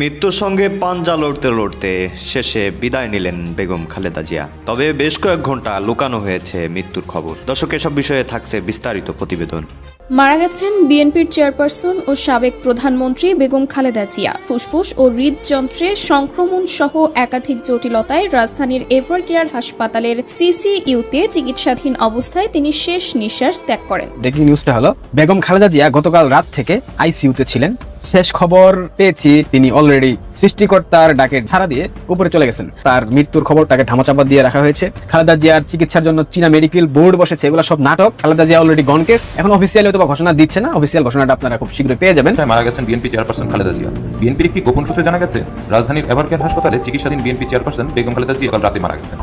মৃত্যুর সঙ্গে পাঞ্জা লড়তে লড়তে শেষে বিদায় নিলেন বেগম খালেদা জিয়া। তবে বেশ কয়েক ঘণ্টা লুকানো হয়েছে মৃত্যুর খবর। দর্শক এসব বিষয়ে থাকছে বিস্তারিত প্রতিবেদন। মারা গেছেন বিএনপির চেয়ারপারসন ও সাবেক প্রধানমন্ত্রী বেগম খালেদা জিয়া। ফুসফুস ও হৃদযন্ত্রে সংক্রমণ সহ একাধিক জটিলতায় রাজধানীর এভার কেয়ার হাসপাতালের সিসিইউতে চিকিৎসাধীন অবস্থায় তিনি শেষ নিঃশ্বাস ত্যাগ করেন। ব্রেকিং নিউজটা হলো বেগম খালেদা জিয়া গতকাল রাত থেকে আইসিইউতে ছিলেন। শেষ খবর পেয়েছি, তিনি অলরেডি সৃষ্টিকর্তার ডাকে ধারা দিয়ে উপরে চলে গেছেন। তার মৃত্যুর খবরটাকে ধামাচাপা দিয়ে রাখা হয়েছে। খালেদা জিয়ার চিকিৎসার জন্য চীনা মেডিকেল বোর্ড বসেছে, এগুলো সব নাটক। Khaleda Zia already gone case এখন অফিসিয়ালি হয়তো ঘোষণা দিচ্ছে না। অফিসিয়াল ঘোষণাটা আপনারা খুব শীঘ্রই পেয়ে যাবেন। মারা গেছেন বিএনপি চেয়ারপারসন খালেদা জিয়া? বিএনপির একটি গোপন সূত্রে জানা গেছে, রাজধানীর এভারকেয়ার হাসপাতালে চিকিৎসাধীন বিএনপি চেয়ারপারসন বেগম খালেদা জিয়া কাল রাতে মারা গেছেন।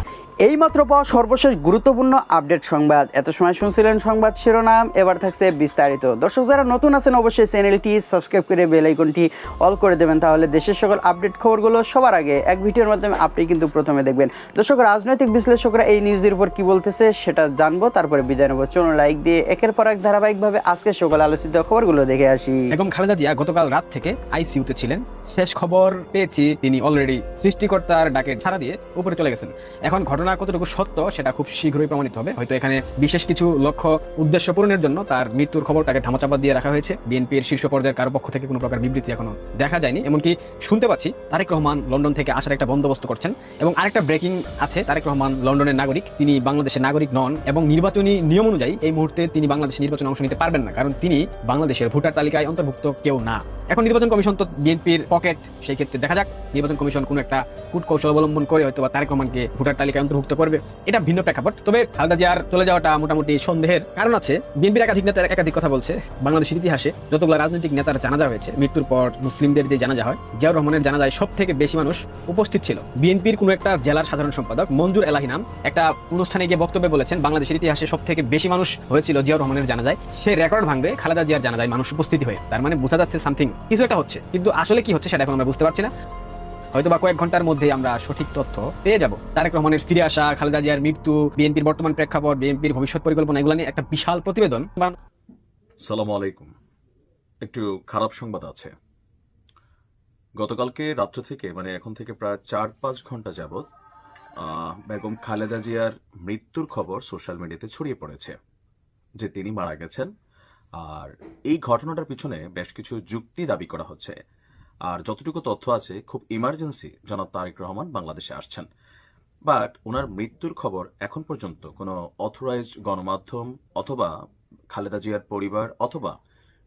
এইমাত্র পাওয়া সর্বশেষ গুরুত্বপূর্ণ আপডেট সংবাদ। এত সময় শুনছিলেন সংবাদ শিরোনাম, এবার থাকছে বিস্তারিত। দর্শক, যারা নতুন আছেন, অবশ্যই চ্যানেলটি সাবস্ক্রাইব করে বেল আইকনটি অল করে দেবেন, তাহলে দেশের সকল আপডেট খবরগুলো সবার আগে এক ভিডিওর মাধ্যমে আপনি কিন্তু প্রথমে দেখবেন। দর্শক, রাজনৈতিক বিশ্লেষকরা এই নিউজের উপর কি বলতেছে সেটা জানব, তারপরে বিদায় নেব। চলুন লাইক দিয়ে একের পর এক ধারাবাহিকভাবে আজকে সকল আলোচিত খবরগুলো দেখে আসি। বেগম খালেদা জিয়া গতকাল রাত থেকে আইসিইউতে ছিলেন। শেষ খবর পেয়েছি তিনি অলরেডি। সৃষ্টিকর্তার ডাকে ছাড়া দিয়ে উপরে চলে গেছেন। এখন ঘটনা কতটুকু সত্য সেটা খুব শীঘ্রই প্রমাণিত হবে। হয়তো এখানে বিশেষ কিছু লক্ষ্য উদ্দেশ্য পূরণের জন্য তার মৃত্যুর খবরটাকে ধামাচাপা দিয়ে রাখা হয়েছে। বিএনপির শীর্ষ পর্যায়ের কারও পক্ষ থেকে কোনো প্রকার বিবৃতি এখনও দেখা যায়নি। এমনকি শুনতে পাচ্ছি তারেক রহমান লন্ডন থেকে আসার একটা বন্দোবস্ত করছেন। এবং আরেকটা ব্রেকিং আছে, তারেক রহমান লন্ডনের নাগরিক। তিনি বাংলাদেশের নাগরিক নন এবং নির্বাচনী নিয়ম অনুযায়ী এই মুহূর্তে তিনি বাংলাদেশের নির্বাচনে অংশ নিতে পারবেন না। কারণ তিনি বাংলাদেশের ভোটার তালিকায় অন্তর্ভুক্ত কেউ না। এখন নির্বাচন কমিশন তো বিএনপির পকেট, সেই ক্ষেত্রে দেখা যাক। নির্বাচন কমিশন কোনো একটা কূটকৌশল অবলম্বন করে হয়তো বা তারেক রহমানকে ভোটার তালিকায় অন্তর্ভুক্ত করবে। এটা ভিন্ন প্রেক্ষাপট। তবে খালেদা জিয়ার চলে যাওয়াটা মোটামুটি সন্দেহের কারণ আছে। বিএনপির একাধিক নেতার একাধিক কথা বলছে। বাংলাদেশের ইতিহাসে যতগুলো রাজনৈতিক নেতার জানাজা হয়েছে, মৃত্যুর পর মুসলিমদের যে জানাজা হয়, জিয়াউর রহমানের জানাজায় সব থেকে বেশি মানুষ উপস্থিত ছিল। বিএনপির কোনো একটা জেলার সাধারণ সম্পাদক, মঞ্জুর এলাহি নাম, একটা অনুষ্ঠানে গিয়ে বক্তব্যে বলেছেন, বাংলাদেশের ইতিহাসে সব থেকে বেশি মানুষ হয়েছিল জিয়াউর রহমানের জানাজায়। সেই রেকর্ড ভাঙবে খালেদা জিয়ার জানাজায় মানুষ উপস্থিতি হয়ে। তার মানে বোঝা যাচ্ছে সামথিং। কিছু একটা হচ্ছে। কিন্তু আসলে কি হচ্ছে সেটা এখন আমরা বুঝতে পারছি না। হয়তো বা কয়েক ঘণ্টার মধ্যে আমরা সঠিক তথ্য পেয়ে যাব। তারেক রহমানের ফিরে আসা, খালেদা জিয়ার মৃত্যু, বিএনপির বর্তমান প্রেক্ষাপট, বিএনপির ভবিষ্যৎ পরিকল্পনা, এগুলো নিয়ে একটা বিশাল প্রতিবেদন। সালাম আলাইকুম। একটু খারাপ সংবাদ আছে। গতকালকে রাত্র থেকে মানে এখন থেকে প্রায় চার পাঁচ ঘণ্টা যাবৎ বেগম খালেদা জিয়ার মৃত্যুর খবর সোশ্যাল মিডিয়াতে ছড়িয়ে পড়েছে, যে তিনি মারা গেছেন। আর এই ঘটনাটার পিছনে বেশ কিছু যুক্তি দাবি করা হচ্ছে। আর যতটুকু তথ্য আছে, খুব ইমার্জেন্সি জনাব তারেক রহমান বাংলাদেশে আসছেন। বাট ওনার মৃত্যুর খবর এখন পর্যন্ত কোনো অথরাইজড গণমাধ্যম অথবা খালেদা জিয়ার পরিবার অথবা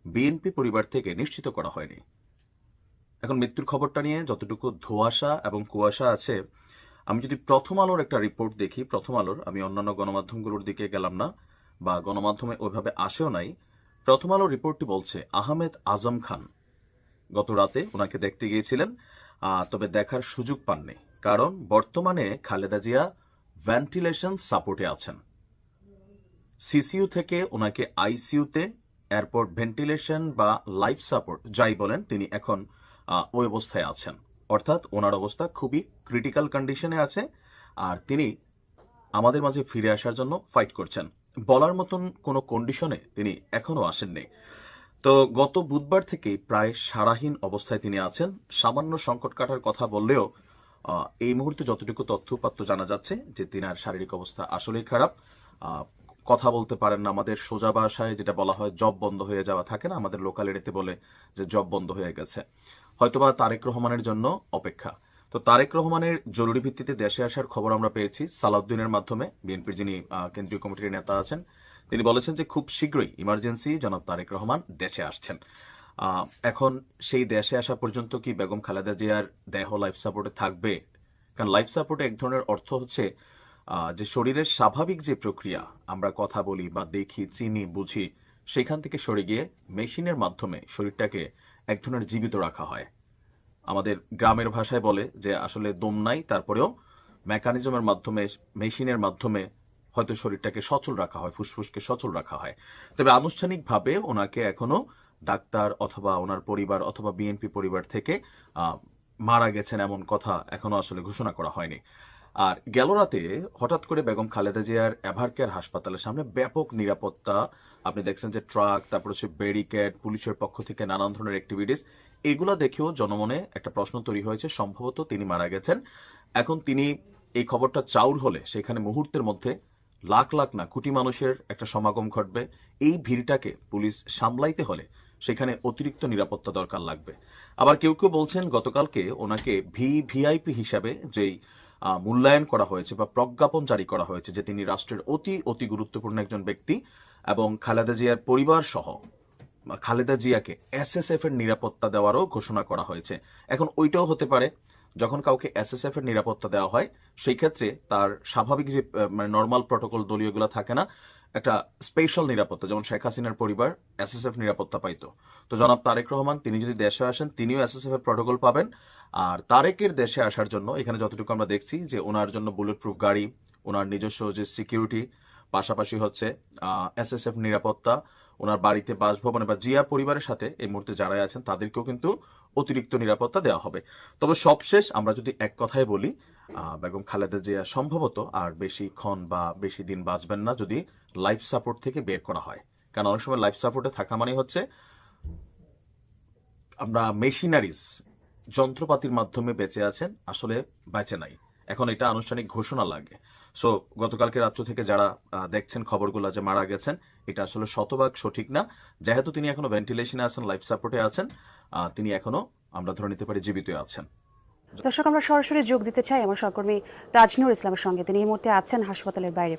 বিএনপি পরিবার থেকে নিশ্চিত করা হয়নি। এখন মৃত্যুর খবরটা নিয়ে যতটুকু ধোঁয়াশা এবং কুয়াশা আছে, আমি যদি প্রথম আলোর একটা রিপোর্ট দেখি, প্রথম আলোর, আমি অন্যান্য গণমাধ্যমগুলোর দিকে গেলাম না বা গণমাধ্যমে ওইভাবে আসেও নাই, প্রথম আলোর রিপোর্টটি বলছে আহমেদ আজম খান। গত রাতে ওনাকে দেখতে গিয়েছিলেন তবে দেখার সুযোগ পাননি, কারণ বর্তমানে খালেদা জিয়া ভেন্টিলেশন সাপোর্টে আছেন। সিসিইউ থেকে ওনাকে আইসিইউতে এয়ারপোর্ট ভেন্টিলেশন বা লাইফ সাপোর্ট, যাই বলেন, তিনি এখন ওই অবস্থায় আছেন। অর্থাৎ ওনার অবস্থা খুবই ক্রিটিক্যাল কন্ডিশনে আছে, আর তিনি আমাদের মাঝে ফিরে আসার জন্য ফাইট করছেন। বলার মতন কোনো কন্ডিশনে তিনি এখনও আসেননি। তো গত বুধবার থেকে প্রায় সারাহীন অবস্থায় তিনি আছেন। সামান্য সংকট কাটার কথা বললেও এই মুহূর্তে যতটুকু তথ্যপাত্র জানা যাচ্ছে যে তিনার শারীরিক অবস্থা আসলেই খারাপ। কথা বলতে পারেন না আমাদের সোজা ভাষায় যেটা বলা হয় জব বন্ধ হয়ে যাওয়া থাকে না আমাদের লোকাল এরিয়াতে বলে যে জব বন্ধ হয়ে গেছে। হয়তোবা তারেক রহমানের জন্য অপেক্ষা। তো তারেক রহমানের জরুরি ভিত্তিতে দেশে আসার খবর আমরা পেয়েছি সালাউদ্দিনের মাধ্যমে। বিএনপির যিনি কেন্দ্রীয় কমিটির নেতা আছেন তিনি বলেছেন যে খুব শীঘ্রই ইমার্জেন্সি জনাব তারেক রহমান দেশে আসছেন। এখন সেই দেশে আসা পর্যন্ত কি বেগম খালেদা জিয়ার দেহ লাইফ সাপোর্টে থাকবে? কারণ লাইফ সাপোর্টে এক ধরনের অর্থ হচ্ছে যে শরীরের স্বাভাবিক যে প্রক্রিয়া, আমরা কথা বলি বা দেখি, চিনি, বুঝি, সেখান থেকে সরে গিয়ে মেশিনের মাধ্যমে শরীরটাকে এক ধরনের জীবিত রাখা হয়। আমাদের গ্রামের ভাষায় বলে যে আসলে দম নাই, তারপরেও মেকানিজমের মাধ্যমে, মেশিনের মাধ্যমে হয়তো শরীরটাকে সচল রাখা হয়, ফুসফুসকে সচল রাখা হয়। তবে আনুষ্ঠানিকভাবে ওনাকে এখনও ডাক্তার অথবা ওনার পরিবার অথবা বিএনপি পরিবার থেকে মারা গেছেন এমন কথা এখনও আসলে ঘোষণা করা হয়নি। আর গেল রাতে হঠাৎ করে বেগম খালেদা জিয়ার এভারকেয়ার হাসপাতালের সামনে ব্যাপক নিরাপত্তা, আপনি দেখছেন যে ট্রাক, তারপর হচ্ছে ব্যারিকেড, পুলিশের পক্ষ থেকে নানান ধরনের অ্যাক্টিভিটিস এগুলা দেখেও জনমনে একটা প্রশ্ন তৈরি হয়েছে, সম্ভবত তিনি মারা গেছেন। এখন তিনি এই খবরটা চাউর হলে, সেখানে মুহূর্তের মধ্যে লাখ লাখ না কোটি মানুষের একটা সমাগম ঘটবে। এই ভিড়টাকে পুলিশ সামলাইতে হলে সেখানে অতিরিক্ত নিরাপত্তা দরকার লাগবে। আবার কেউ কেউ বলছেন, গতকালকে ওনাকে ভি ভিআইপি হিসাবে যেই মূল্যায়ন করা হয়েছে বা প্রজ্ঞাপন জারি করা হয়েছে যে তিনি রাষ্ট্রের অতি অতি গুরুত্বপূর্ণ একজন ব্যক্তি এবং খালেদা জিয়ার পরিবার সহ, খালেদা জিয়াকে এসএসএফ এর নিরাপত্তা দেওয়ারও ঘোষণা করা হয়েছে। এখন ওইটাও হতে পারে। যখন কাউকে এসএসএফ এর নিরাপত্তা দেওয়া হয়, সেই ক্ষেত্রে তার স্বাভাবিক যে মানে নর্মাল প্রটোকল দলীয়গুলো থাকে না, একটা স্পেশাল নিরাপত্তা, যেমন শেখ হাসিনার পরিবার এসএসএফ নিরাপত্তা পাইতো। তো জনাব তারেক রহমান, তিনি যদি দেশে আসেন, তিনিও এসএসএফ এর প্রটোকল পাবেন। আর তারেকের দেশে আসার জন্য এখানে যতটুকু আমরা দেখছি যে, ওনার জন্য বুলেট প্রুফ গাড়ি, ওনার নিজস্ব যে সিকিউরিটি পাশাপাশি হচ্ছে এসএসএফ নিরাপত্তা ওনার বাড়িতে বাসভবনে বা জিয়া পরিবারের সাথে এই মুহূর্তে যারা আছেন, তাদেরকেও কিন্তু অতিরিক্ত নিরাপত্তা দেওয়া হবে। তবে সবশেষ আমরা যদি এক কথায় বলি বেগম খালেদা জিয়া সম্ভবত আর বেশিক্ষণ বা বেশি দিন বাঁচবেন না যদি লাইফ সাপোর্ট থেকে বের করা হয়। কারণ অনেক সময় লাইফ সাপোর্টে থাকা মানে হচ্ছে আমরা মেশিনারিজ, যন্ত্রপাতির মাধ্যমে বেঁচে আছেন, আসলে বেঁচে নাই। এখন এটা আনুষ্ঠানিক ঘোষণা লাগে। সো গতকালকে রাত্র থেকে যারা দেখছেন খবরগুলো যে মারা গেছেন এটা আসলে শতভাগ সঠিক না। যেহেতু তিনি এখনও ভেন্টিলেশনে আছেন লাইফ সাপোর্টে আছেন তিনি এখনও, আমরা ধরে নিতে পারি জীবিত আছেন। দর্শক, আমরা সরাসরি যোগ দিতে চাই আমার সহকর্মী তাজনুর ইসলামের সঙ্গে। তিনি এই মুহূর্তে আছেন হাসপাতালের বাইরে।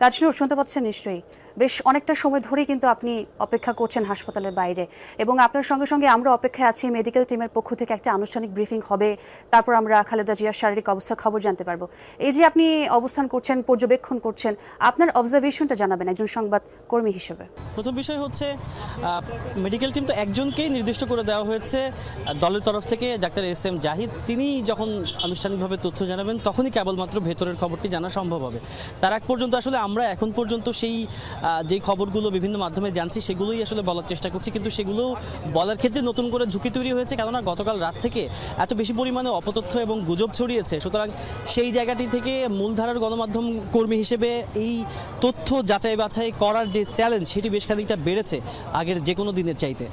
তাজনুর, শুনতে পাচ্ছেন নিশ্চয়ই? বেশ অনেকটা সময় ধরেই কিন্তু আপনি অপেক্ষা করছেন হাসপাতালের বাইরে। এবং আপনার সঙ্গে সঙ্গে আমরা অপেক্ষায় আছি মেডিকেল টিমের পক্ষ থেকে একটা আনুষ্ঠানিক ব্রিফিং হবে। তারপর আমরা খালেদা জিয়ার শারীরিক অবস্থার খবর জানতে পারব। এই যে আপনি অবস্থান করছেন, পর্যবেক্ষণ করছেন, আপনার অবজারভেশনটা জানাবেন একজন সংবাদ কর্মী হিসেবে। প্রথম বিষয় হচ্ছে মেডিকেল টিম তো একজনকেই নির্দিষ্ট করে দেওয়া হয়েছে। দলের তরফ থেকে ডাক্তার এস এম জাহিদ, তিনি যখন আনুষ্ঠানিকভাবে তথ্য জানাবেন, তখনই কেবলমাত্র ভেতরের খবরটি জানা সম্ভব হবে। তার এক পর্যন্ত আসলে আমরা এখন পর্যন্ত সেই যেই খবরগুলো বিভিন্ন মাধ্যমে জানছি, সেগুলোই আসলে বলার চেষ্টা করছি। কিন্তু সেগুলো বলার ক্ষেত্রে নতুন করে ঝুঁকি তৈরি হয়েছে, কেননা গতকাল রাত থেকে এত বেশি পরিমাণে অপতথ্য এবং গুজব ছড়িয়েছে। সুতরাং সেই জায়গাটি থেকে মূলধারার গণমাধ্যম কর্মী হিসেবে এই তথ্য যাচাই বাছাই করার যে চ্যালেঞ্জ সেটি বেশ খানিকটা বেড়েছে আগের যে কোনো দিনের চাইতে।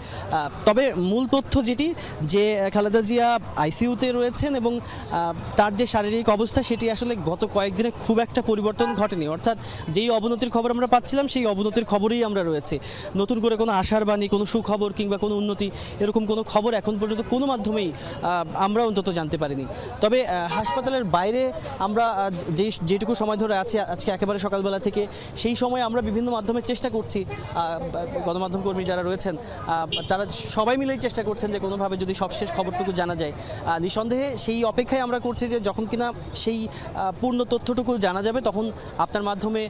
তবে মূল তথ্য যেটি, যে খালেদা জিয়া আইসিইউতে রয়েছেন এবং তার যে শারীরিক অবস্থা, সেটি আসলে গত কয়েকদিনে খুব একটা পরিবর্তন ঘটেনি। অর্থাৎ যেই অবনতির খবর আমরা পাচ্ছিলাম, সেই অবনতির খবরেই আমরা রয়েছে। নতুন করে কোনো আশার বাণী, কোনো সুখবর কিংবা কোনো উন্নতি, এরকম কোনো খবর এখন পর্যন্ত কোনো মাধ্যমেই আমরা অন্তত জানতে পারিনি। তবে হাসপাতালের বাইরে আমরা যে, যেটুকু সময় ধরে আছি, আজকে একেবারে সকালবেলা থেকে, সেই সময় আমরা বিভিন্ন মাধ্যমে চেষ্টা করছি গণমাধ্যম কর্মী যারা রয়েছেন তারা সবাই মিলেই চেষ্টা করছেন যে কোনোভাবে যদি সবশেষ খবরটুকু জানা যায়। নিঃসন্দেহে সেই অপেক্ষায় আমরা করছি যে যখন কিনা সেই পূর্ণ তথ্যটুকু জানা যাবে, তখন আপনার মাধ্যমে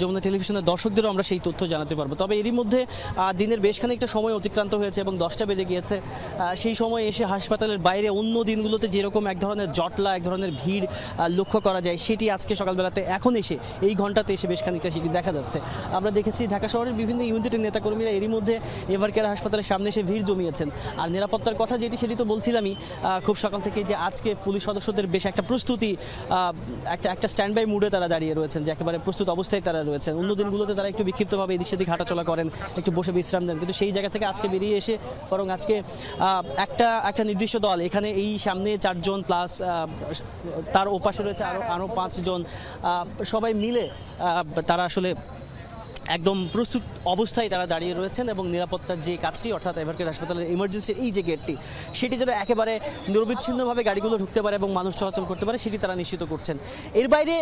যমুনা টেলিভিশনের দর্শকদেরও আমরা সেই তথ্য জানাতে পারব। তবে এরই মধ্যে দিনের বেশ খানিকটা সময় অতিক্রান্ত হয়েছে এবং দশটা বেজে গিয়েছে। সেই সময় এসে হাসপাতালের বাইরে অন্য দিনগুলোতে যেরকম এক ধরনের জটলা, এক ধরনের ভিড় লক্ষ্য করা যায়, সেটি আজকে সকালবেলাতে এখন এসে, এই ঘন্টাতে এসে বেশ খানিকটা সেটি দেখা যাচ্ছে। আমরা দেখেছি ঢাকা শহরের বিভিন্ন ইউনিটের নেতাকর্মীরা এরই মধ্যে এভার কেয়ার হাসপাতালের সামনে এসে ভিড় জমিয়েছেন। আর নিরাপত্তার কথা যেটি সেটি তো বলছিলামই খুব সকাল থেকে যে আজকে পুলিশ সদস্যদের বেশ একটা প্রস্তুতি একটা একটা স্ট্যান্ড বাই মুডে তারা দাঁড়িয়ে রয়েছেন, যে একেবারে প্রস্তুত অবস্থায় তারা রয়েছেন। অন্য দিনগুলোতে তারা একটু বিক্ষিপ্তভাবে এদিক সেদিক হাঁটাচলা করেন, একটু বসে বিশ্রাম দেন কিন্তু সেই জায়গা থেকে আজকে বেরিয়ে এসে বরং আজকে একটা একটা নির্দিষ্ট দল, এখানে এই সামনে চারজন প্লাস তার ওপাশে রয়েছে আরও আরও পাঁচজন সবাই মিলে তারা আসলে একদম প্রস্তুত অবস্থায় তারা দাঁড়িয়ে রয়েছেন এবং নিরাপত্তার যে কাজটি, অর্থাৎ এভারকের হাসপাতালের ইমার্জেন্সির এই যে গেটটি সেটি যেন একেবারে নিরবিচ্ছিন্নভাবে গাড়িগুলো ঢুকতে পারে এবং মানুষ চলাচল করতে পারে, সেটি তারা নিশ্চিত করছেন। এর বাইরে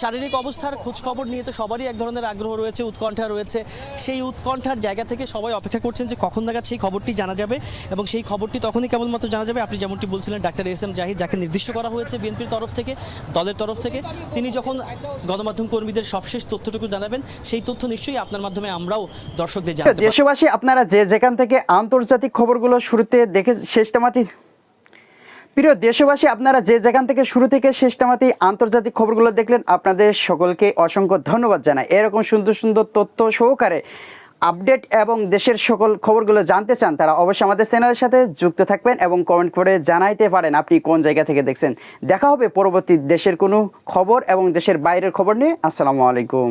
শারীরিক অবস্থার খোঁজখবর নিয়ে তো সবারই এক ধরনের আগ্রহ রয়েছে, উৎকণ্ঠা রয়েছে। সেই উৎকণ্ঠার জায়গা থেকে সবাই অপেক্ষা করছেন যে কখন নাগাদ সেই খবরটি জানা যাবে এবং সেই খবরটি তখনই কেবলমাত্র জানা যাবে। আপনি যেমনটি বলছিলেন, ডাক্তার এস এম জাহিদ, যাকে নির্দিষ্ট করা হয়েছে বিএনপির তরফ থেকে, দলের তরফ থেকে, তিনি যখন গণমাধ্যম কর্মীদের সবশেষ তথ্যটুকু জানাবেন, সেই তথ্য নিশ্চয়ই আপনার মাধ্যমে আমরাও দর্শকদের জানাতে দেশবাসী আপনারা যে যেখান থেকে আন্তর্জাতিক খবরগুলো শুরুতে দেখে শেষটামাতি প্রিয় দেশবাসী আপনারা যে যেখান থেকে শুরু থেকে শেষটামাতি আন্তর্জাতিক খবরগুলো দেখলেন আপনাদের সকলকে অসংখ্য ধন্যবাদ জানাই। এরকম সুন্দর সুন্দর তথ্য সহকারে আপডেট এবং দেশের সকল খবরগুলো জানতে চান তারা অবশ্যই আমাদের চ্যানেলের সাথে যুক্ত থাকবেন এবং কমেন্ট করে জানাইতে পারেন। আপনি কোন জায়গা থেকে দেখছেন? দেখা হবে পরবর্তী দেশের কোনো খবর এবং দেশের বাইরের খবর নিয়ে। আসসালামু আলাইকুম।